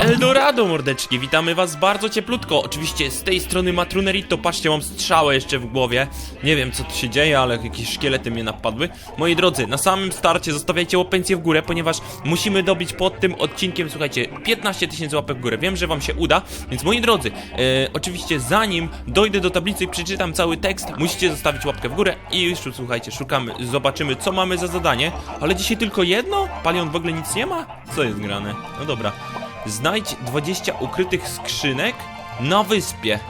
Eldorado, mordeczki, witamy was bardzo cieplutko. Oczywiście z tej strony Matrunerito, patrzcie, mam strzałę jeszcze w głowie. Nie wiem, co tu się dzieje, ale jakieś szkielety mnie napadły. Moi drodzy, na samym starcie zostawiajcie łapencję w górę, ponieważ musimy dobić pod tym odcinkiem, słuchajcie, 15 tysięcy łapek w górę. Wiem, że wam się uda, więc moi drodzy, e, oczywiście zanim dojdę do tablicy i przeczytam cały tekst, musicie zostawić łapkę w górę i już, słuchajcie, szukamy, zobaczymy, co mamy za zadanie. Ale dzisiaj tylko jedno? Palion w ogóle nic nie ma? Co jest grane? No dobra. Znajdź 20 ukrytych skrzynek na wyspie.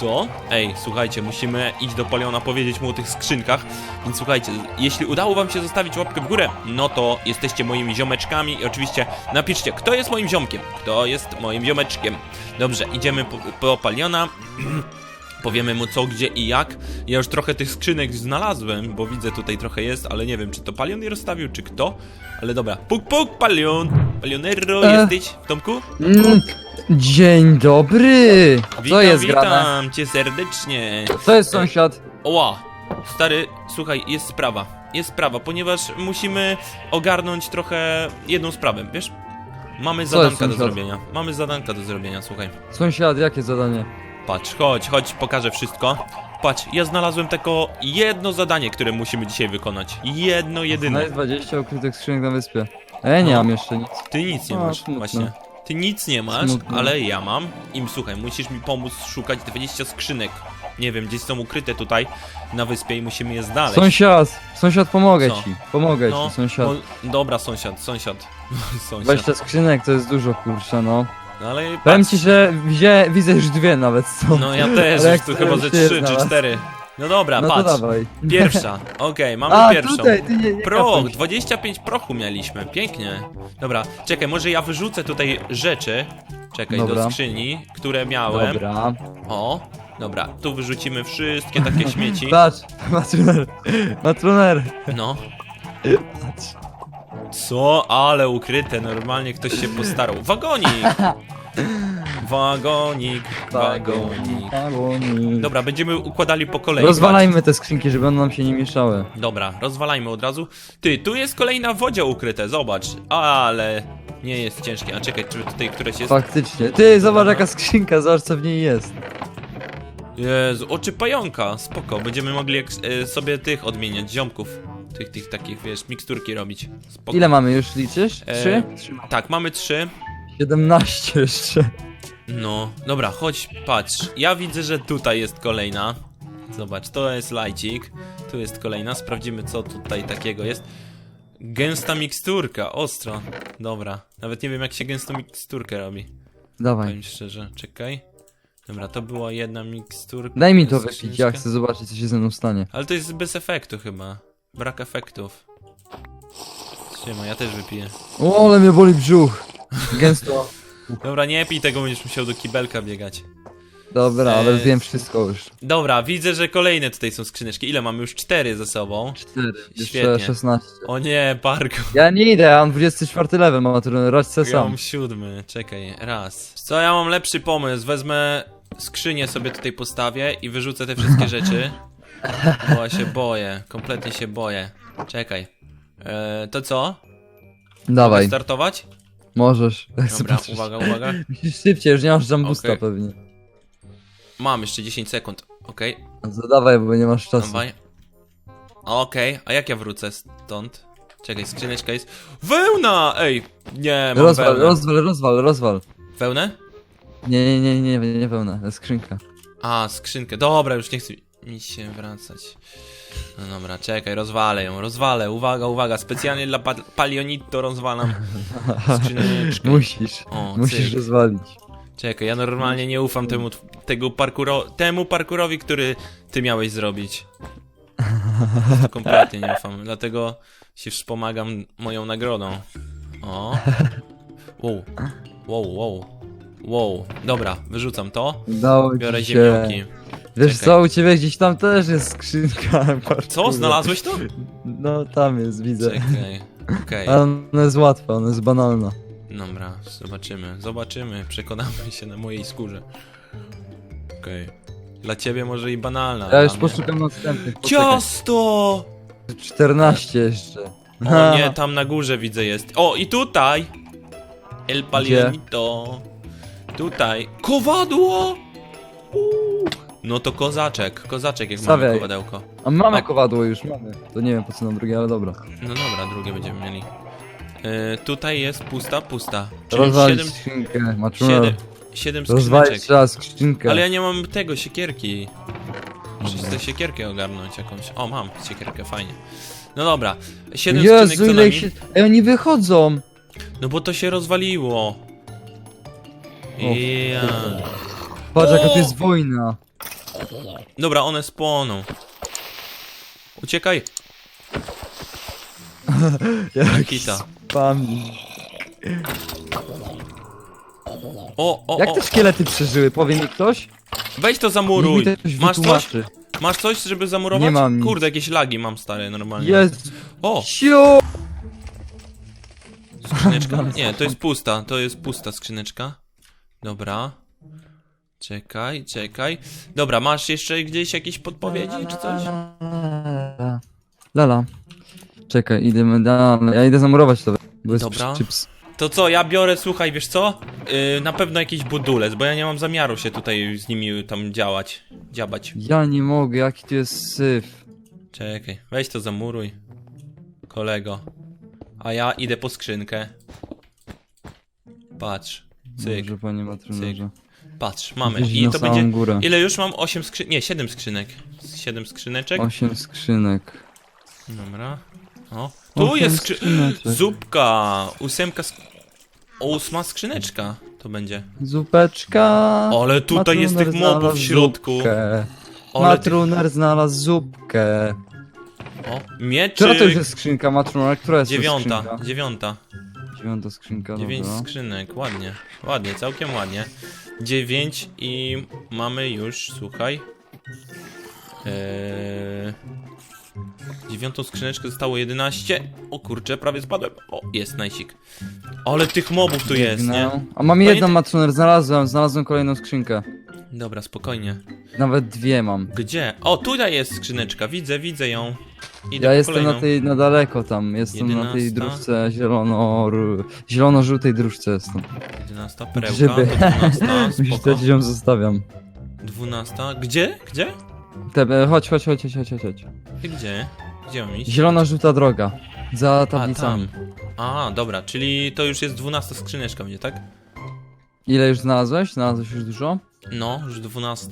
Co? Ej, słuchajcie, musimy iść do Paliona, powiedzieć mu o tych skrzynkach. Więc słuchajcie, jeśli udało wam się zostawić łapkę w górę, no to jesteście moimi ziomeczkami i oczywiście napiszcie, kto jest moim ziomkiem, kto jest moim ziomeczkiem. Dobrze, idziemy po, po Paliona. Powiemy mu co, gdzie i jak. Ja już trochę tych skrzynek znalazłem, bo widzę tutaj trochę jest, ale nie wiem, czy to Palion je rozstawił, czy kto. Ale dobra. Puk, puk, Palion! Palionero, E. jesteś w domku? Mm, dzień dobry! Co Witam, jest grane? witam cię serdecznie. Co jest sąsiad? Oła, stary, słuchaj, jest sprawa. Jest sprawa, ponieważ musimy ogarnąć trochę jedną sprawę, wiesz? Mamy zadanka do sąsiad? zrobienia. Mamy zadanka do zrobienia, słuchaj. Sąsiad, jakie zadanie? Patrz, chodź, chodź, pokażę wszystko. Patrz, ja znalazłem tylko jedno zadanie, które musimy dzisiaj wykonać. Jedno, jedyne. Znajdź 20 ukrytych skrzynek na wyspie. A ja nie No. mam jeszcze nic. Ty nic nie A, masz, smutno. właśnie. Ty nic nie masz, Smutno. ale ja mam. Im słuchaj, musisz mi pomóc szukać 20 skrzynek. Nie wiem, gdzieś są ukryte tutaj na wyspie i musimy je znaleźć. Sąsiad! Sąsiad, pomogę Co? ci. Pomogę No, ci, sąsiad. no, dobra, sąsiad, sąsiad. sąsiad. 20 skrzynek to jest dużo, kurczę, no. No ale Powiem patrz, ci, że widzę, widzę już dwie nawet są. No ja też, Ale już jak tu chyba ze się trzy czy znalazł. cztery. No dobra, No to patrz. dawaj. Pierwsza, okej, mamy A, pierwszą. tutaj, ty nie, nie Proch, kapuj. 25 prochu mieliśmy, pięknie. Dobra, czekaj, może ja wyrzucę tutaj rzeczy. Czekaj, do Dobra. skrzyni, które miałem. Dobra. O, dobra, tu wyrzucimy wszystkie takie śmieci. Patrz, matruner. Matruner. No. Patrz. Co? Ale ukryte, normalnie ktoś się postarał. Wagonik! Wagonik, wagonik. Wagonik. Dobra, będziemy układali po kolei. Rozwalajmy te skrzynki, żeby one nam się nie mieszały. Dobra, rozwalajmy od razu. Ty, tu jest kolejna wodzia ukryte, zobacz. Ale nie jest ciężkie. A czekaj, czy tutaj któreś jest? Faktycznie. Ty, zobacz jaka skrzynka, zobacz co w niej jest. Jezu, oczy pająka, spoko. Będziemy mogli jak, e, sobie tych odmieniać, ziomków. Tych, tych takich, wiesz, miksturki robić. Spoko. Ile mamy już, liczysz? E, Trzy? Tak, mamy trzy. 17 jeszcze. No, dobra, chodź, patrz. Ja widzę, że tutaj jest kolejna. Zobacz, to jest lajcik. Tu jest kolejna. Sprawdzimy, co tutaj takiego jest. Gęsta miksturka, ostro. Dobra, nawet nie wiem, jak się gęstą miksturkę robi. Dawaj. Powiem szczerze, czekaj. Dobra, to była jedna miksturka. Daj mi to wypić, ja chcę zobaczyć co się ze mną stanie. Ale to jest bez efektu chyba. Brak efektów. Siema, ja też wypiję. O, ale mnie boli brzuch. Gęsto. Dobra, nie pij tego, będziesz musiał do kibelka biegać. Dobra, ale Eee. wiem wszystko już. Dobra, widzę, że kolejne tutaj są skrzyneczki. Ile mamy? Już cztery ze sobą. 4, Świetnie. jeszcze 16. O nie, parku. Ja nie idę, ja mam 24 level, mam trudno, radź se Ja sam. mam siódmy, czekaj, raz. Co, ja mam lepszy pomysł, wezmę skrzynię sobie tutaj postawię i wyrzucę te wszystkie rzeczy. Bo ja się boję, kompletnie się boję. Czekaj. Eee, to co? Dawaj, startować? możesz. Dobra, uwaga, uwaga. Szybciej, już nie masz jambusta Okej. pewnie. Mam jeszcze 10 sekund. Okej, Zadawaj, bo nie masz czasu. dawaj. Okej, a jak ja wrócę stąd? Czekaj, skrzyneczka jest. Wełna! Ej! Nie, mam Rozwal, wełnę. rozwal, rozwal, rozwal. Wełnę? Nie, nie, nie, nie, nie, nie pełna, skrzynka. A, skrzynkę. Dobra, już nie chcę mi się wracać. No dobra, czekaj, rozwalę ją, rozwalę. Uwaga, uwaga, specjalnie dla pa Palionito rozwalam skrzyneczkę. Musisz, O, musisz cyk. rozwalić. Czekaj, ja normalnie nie ufam temu, tego parkuro temu parkurowi, który ty miałeś zrobić. Kompletnie nie ufam, dlatego się wspomagam moją nagrodą. O. Wow, wow, wow. Wow, dobra, wyrzucam to. Udało Biorę się. ziemniaki. Wiesz Czekaj. co, u ciebie gdzieś tam też jest skrzynka. Co? Znalazłeś to? No, tam jest, widzę. Czekaj. Okej. Ale ona jest łatwa, ona jest banalna. Dobra, zobaczymy. Zobaczymy. Przekonamy się na mojej skórze. Okej. Dla ciebie może i banalna. Ja dla już mnie- poszukam następnych. poczekaj. Ciasto! 14 jeszcze. O nie, tam na górze widzę jest. O, i tutaj! El palionito. Tutaj. Kowadło! Uuu. No to kozaczek, kozaczek jak mamy Stawiaj. kowadełko. A mamy kowadło już, mamy. To nie wiem po co nam drugie, ale dobra. No dobra, drugie będziemy mieli. Yy, tutaj jest pusta, pusta. Czyli Rozwalić 7, skrzynkę, 7, Matruner. 7 Rozwalić skrzyneczek. trzeba skrzynkę. Ale ja nie mam tego, siekierki. Muszę tę siekierkę ogarnąć jakąś. O, mam siekierkę, fajnie. No dobra, 7 skrzynek Jezu, co ile nami. ich się... Ej, oni wychodzą! No bo to się rozwaliło. Ja. Patrz jaka O! to jest wojna. Dobra, one spłoną. Uciekaj. Kita. Spami. O, o, Jak o. te szkielety przeżyły? Powie mi ktoś? Weź to Niech zamuruj. mi to ktoś Masz coś? wytłumaczy. Masz coś, żeby zamurować? Nie mam nic. Kurde, jakieś lagi mam stare normalnie. Jest. O, Siu! skrzyneczka. Nie, to jest pusta, to jest pusta skrzyneczka. Dobra. Czekaj, czekaj. Dobra, masz jeszcze gdzieś jakieś podpowiedzi czy coś? Lala. Czekaj, idę, dam- ja idę zamurować to. Bo jest Dobra. chips. To co, ja biorę, słuchaj, wiesz co? Yy, na pewno jakiś budulec, bo ja nie mam zamiaru się tutaj z nimi tam działać, dziabać. Ja nie mogę, jaki tu jest syf. Czekaj, weź to zamuruj, kolego. A ja idę po skrzynkę. Patrz, cyk, Dobrze, panie matrunerze. Patrz, mamy. Gdzieś I na to samą będzie... górę. Ile już mam? 8 skrzynek, nie, 7 skrzynek. 7 skrzyneczek. Osiem skrzynek. Dobra. O, tu Osiem jest skrzy... skrzyneczek. Zupka, ósemka sk... Ósma skrzyneczka to będzie. Zupeczka. Ale tutaj jest tych mobów w znalazł środku. Zupkę. Ale ty... Matruner znalazł zupkę. O, mieczyk. Która to już jest skrzynka, Matruner? Która jest to Dziewiąta, skrzynka? dziewiąta. Dziewiąta skrzynka, Dziewięć dobra. skrzynek, ładnie. Ładnie, całkiem ładnie. Dziewięć i mamy już, słuchaj. Eee... Dziewiątą skrzyneczkę zostało 11. O kurczę, prawie spadłem. O, jest najsik. Ale tych mobów tu jest, nie? A mam Pamiętaj- jedną Matruner, znalazłem, znalazłem kolejną skrzynkę. Dobra, spokojnie. Nawet dwie mam. Gdzie? O, tutaj jest skrzyneczka, widzę, widzę ją. Idę Ja po jestem kolejną. na tej, na daleko tam, jestem na tej Jedenasta. dróżce zielono, zielono-żółtej dróżce jestem. 11 perełka, Grzyby. to 12, Musisz spoko. dać ją zostawiam. 12. Gdzie? Gdzie? Tebe, chodź, chodź, chodź, chodź, chodź, chodź. Ty Gdzie? Gdzie mam iść? Zielona-żółta droga. Za tablicami. A, dobra, czyli to już jest 12 skrzyneczka będzie, tak? Ile już znalazłeś? Znalazłeś już dużo? No, już 12.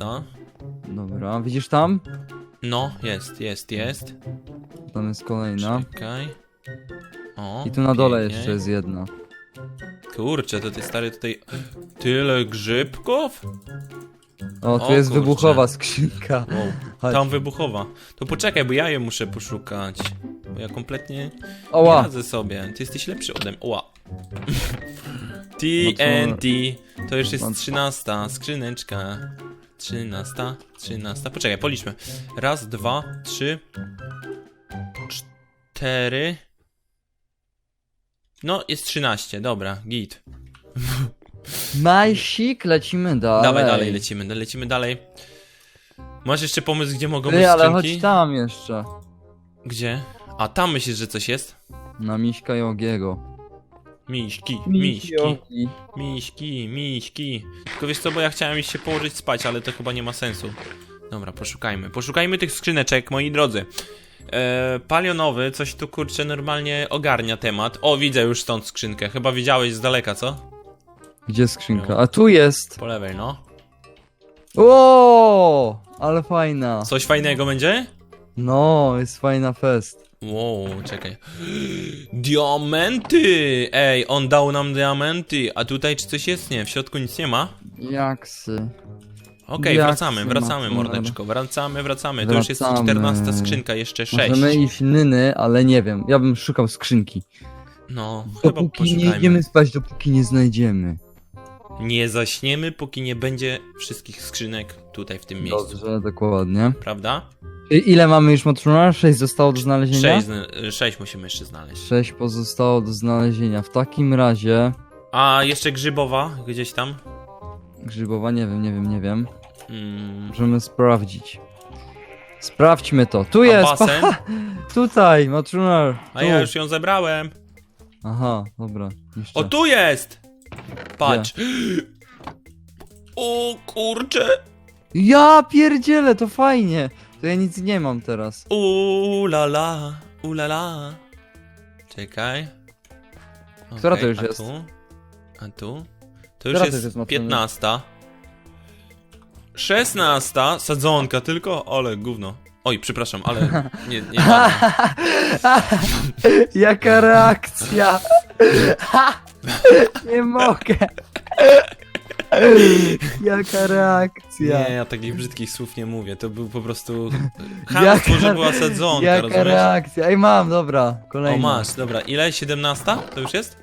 Dobra, widzisz tam? No, jest, jest, jest. Tam jest kolejna. Czekaj. O, I tu na dole pięknie. jeszcze jest jedna. Kurczę, to ty stary tutaj... Tyle grzybków? O, tu O, jest kurczę. wybuchowa skrzynka. Wow, Chodź. tam wybuchowa. To poczekaj, bo ja je muszę poszukać. Bo ja kompletnie nie Oła! radzę sobie. Ty jesteś lepszy ode mnie. Oła. TNT. To już jest Mam- 13. Skrzyneczka. 13, 13. Poczekaj, policzmy. Raz, dwa, trzy, cztery. No, jest 13, dobra, git. Majsik, lecimy dalej. Dawaj dalej, lecimy, lecimy dalej. Masz jeszcze pomysł, gdzie mogą być Ty, ale skrzynki? chodź tam jeszcze. Gdzie? A tam myślisz, że coś jest? Na Miśka i Ogiego. Miśki, miśki, miśki, miśki. Tylko wiesz co, bo ja chciałem iść się położyć spać, ale to chyba nie ma sensu. Dobra, poszukajmy. Poszukajmy tych skrzyneczek, moi drodzy. Eee, palionowy, coś tu kurczę normalnie ogarnia temat. O, widzę już stąd skrzynkę. Chyba widziałeś z daleka, co? Gdzie skrzynka? A tu jest! Po lewej, no. O, ale fajna. Coś fajnego będzie? No, jest fajna fest. Wow, czekaj. Diamenty! Ej, on dał nam diamenty. A tutaj czy coś jest? Nie, w środku nic nie ma. Jaksy. Okej, Jak wracamy, wracamy, mordeczko. Wracamy, wracamy. To już jest Wracamy. 14 skrzynka, jeszcze 6. Możemy iść nyny, ale nie wiem. Ja bym szukał skrzynki. No, chyba Dopóki nie poszukajmy. idziemy spać, dopóki nie znajdziemy. Nie zaśniemy, póki nie będzie wszystkich skrzynek tutaj w tym miejscu. Dobrze, dokładnie. Prawda? I ile mamy już motruna? 6 zostało do znalezienia? 6, sześć musimy jeszcze znaleźć. 6 pozostało do znalezienia. W takim razie... A jeszcze grzybowa gdzieś tam. Grzybowa, nie wiem, nie wiem, nie wiem. Mm, Możemy sprawdzić. Sprawdźmy to. Tu a jest! basen? Pa, tutaj, Matrunar. A ja już ją zebrałem. Aha, dobra. Jeszcze. O, tu jest! Patrz. O kurcze. Ja pierdzielę, to fajnie. To ja nic nie mam teraz. Ulala, ulala. Czekaj. Która Okej, to już a jest? Tu? A tu? To już jest, jest, Mateusz? 15. 16. Sadzonka tylko, ale gówno. Oj, przepraszam, ale nie, nie. Jaka reakcja! nie mogę! Jaka reakcja! Nie, ja takich brzydkich słów nie mówię. To był po prostu. Hamstwo, że była sadzonka, Jaka rozumiesz? reakcja! Ej, mam, dobra, O, kolejna. masz, dobra. Ile? 17? To już jest?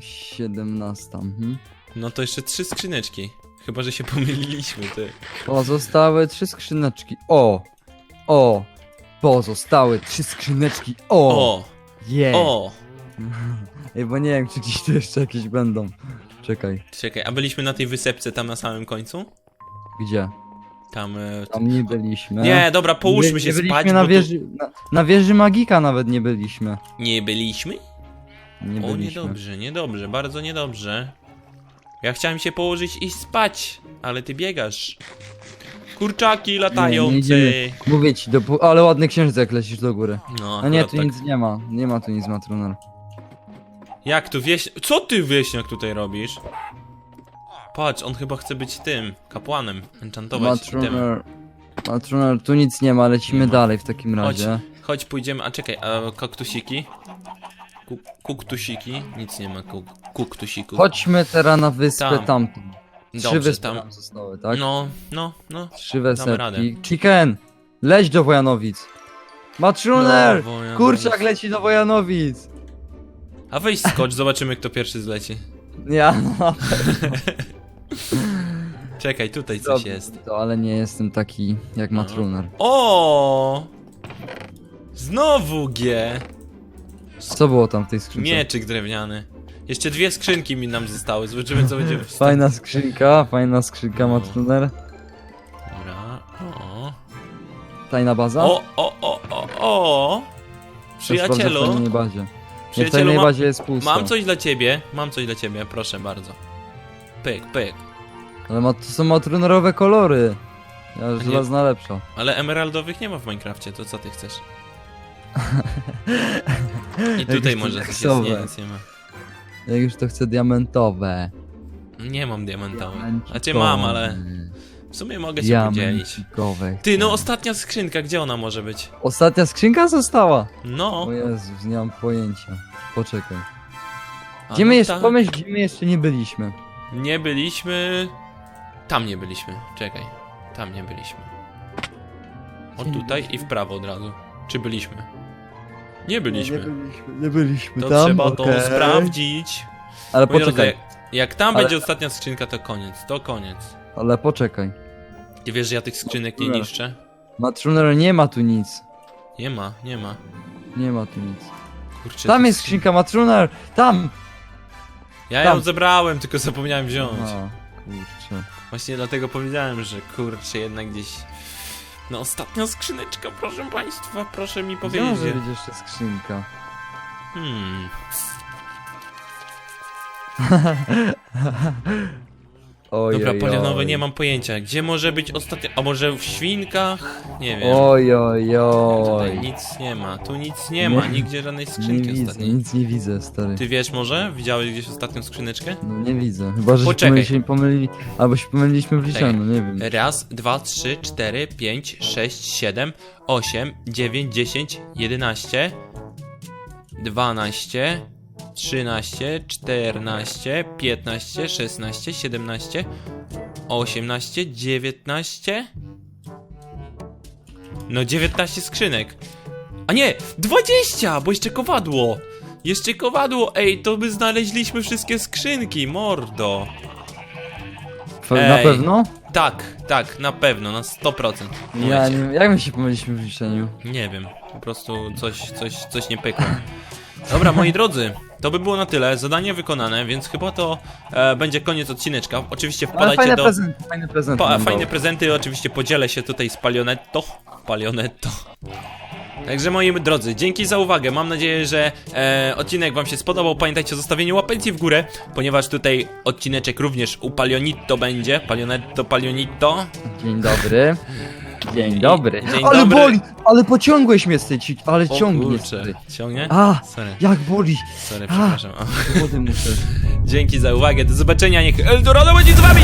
17. Mhm. No to jeszcze trzy skrzyneczki. Chyba, że się pomyliliśmy, ty. Pozostałe trzy skrzyneczki. O! O! Pozostałe trzy skrzyneczki. O! O! Je! O! Ej, bo nie wiem, czy gdzieś tu jeszcze jakieś będą. Czekaj, Czekaj, a byliśmy na tej wysepce tam na samym końcu? gdzie? Tam. e, Tam nie byliśmy. Nie, dobra, połóżmy nie, się nie byliśmy spać. na bo tu- wieży, na, na wieży magika nawet nie byliśmy. Nie byliśmy? Nie o, byliśmy. niedobrze, niedobrze, bardzo niedobrze. Ja chciałem się położyć i spać, ale ty biegasz. Kurczaki Nie, latające. idziemy. Mówię ci, ale ładny księżyc jak lecisz do góry. No, No nie, akurat tu tak. nic nie ma. Nie ma tu nic matruner. Jak tu wieś... Co ty wieśniak tutaj robisz? Patrz, on chyba chce być tym, kapłanem, enchantować tym. Matruner, tu nic nie ma, lecimy dalej w takim Chodź, razie. chodź pójdziemy, a czekaj, a kaktusiki? Ku, kuktusiki? Nic nie ma kuk, kuktusików. Chodźmy teraz na wyspę Tam. tamtą. Trzy Dobrze, wyspy tam. nam zostały, tak? No, no, no. Trzy radę. wysepki. Chicken! Leć do Wojanowic! Matruner! Wojanowic. Kurczak leci do Wojanowic! A weź skocz, zobaczymy kto pierwszy zleci. Ja no. Czekaj, tutaj coś Dobra, jest. To, ale nie jestem taki jak No. Matruner. O! Znowu G! Co było tam w tej skrzynce? Mieczyk drewniany. Jeszcze dwie skrzynki mi nam zostały, zobaczymy co będzie w Fajna skrzynka, fajna skrzynka. Matruner. Dobra, o. Tajna baza? O, o, o, o, o! Bardzo, W Przyjacielu, tajnej bazie. Nie, w przyjacielu, tajnej mam, bazie jest pusto. mam coś dla ciebie, mam coś dla ciebie, proszę bardzo. Pyk, pyk. Ale ma, to są matrunerowe kolory. Ja żelazna lepsza. Ale emeraldowych nie ma w Minecrafcie, to co ty chcesz? I tutaj Jakieś może coś jest, nie, nic nie ma. Ja już to chcę diamentowe. Nie mam diamentowych. Znaczy mam, ale w sumie mogę się podzielić. Diamentowe. Ty, no chcę. ostatnia skrzynka, gdzie ona może być? Ostatnia skrzynka została. No. O Jezus, nie mam pojęcia. Poczekaj. a Gdzie no my jeszcze, tak. pomyśl, gdzie my jeszcze nie byliśmy. Nie byliśmy... Tam nie byliśmy, czekaj. Tam nie byliśmy. O Gdzie nie tutaj i w prawo od razu. Czy byliśmy? Nie byliśmy. Nie, nie byliśmy, nie byliśmy To tam, trzeba to okej. sprawdzić. Ale drodzy, poczekaj, jak tam Ale- będzie ostatnia skrzynka, to koniec, to koniec. ale poczekaj. Ty wiesz, że ja tych skrzynek nie niszczę? Matruner nie ma tu nic. Nie ma, nie ma. Nie ma tu nic. Kurczę, Tam jest skrzyn- skrzynka Matruner! Tam! Ja tam. ją zebrałem, tylko zapomniałem wziąć. A, kurczę. Właśnie dlatego powiedziałem, że kurczę, jednak gdzieś... No ostatnia skrzyneczka, proszę państwa, proszę mi powiedzieć. może być jeszcze skrzynka? Hmm. Oj, Dobra, oj. nie mam pojęcia. Gdzie może być ostatnia... A może w świnkach? Nie wiem. Oj, oj, Tutaj oj. nic nie ma. Tu nic nie ma, Nie. nigdzie żadnej Nie skrzynki widzę, ostatniej. nic nie widzę, stary. Ty wiesz może? Widziałeś gdzieś ostatnią skrzyneczkę? No nie widzę. Chyba, że się Poczekaj. pomylili, pomylili, albo się pomyliliśmy w liczeniu, nie wiem. Raz, dwa, trzy, cztery, pięć, sześć, siedem, osiem, dziewięć, dziesięć, jedenaście, dwanaście, trzynaście, czternaście, piętnaście, szesnaście, siedemnaście, osiemnaście, dziewiętnaście. No dziewiętnaście skrzynek. A nie, dwadzieścia, bo jeszcze kowadło. Jeszcze kowadło, ej, to by znaleźliśmy wszystkie skrzynki, mordo. Fe- Na Ej. pewno? Tak, tak, na pewno, na 100%. Ja Mówię ci. nie Jak my się pomyliliśmy w liczeniu? Nie wiem, po prostu coś, coś, coś nie pykło. Dobra, moi drodzy, to by było na tyle. Zadanie wykonane, więc chyba to e, będzie koniec odcineczka. Oczywiście Ale wpadajcie fajne do. prezenty, fajne prezenty. Pa, nam fajne dał. prezenty, oczywiście podzielę się tutaj z Palionetto. Palionetto. Także moi drodzy, dzięki za uwagę. Mam nadzieję, że e, odcinek wam się spodobał. Pamiętajcie o zostawieniu łapęci w górę, ponieważ tutaj odcineczek również u Palionito będzie. Palionetto, Palionito. Dzień dobry. Dzień dobry. Dzień ale dobry. boli! Ale pociągłeś mnie z tej ci... Ale O ciągnie, kurczę. stary. Ciągnie? A, Sorry, jak boli! sorry, A. przepraszam. Wody muszę. Dzięki za uwagę, do zobaczenia, niech Eldorado będzie z wami!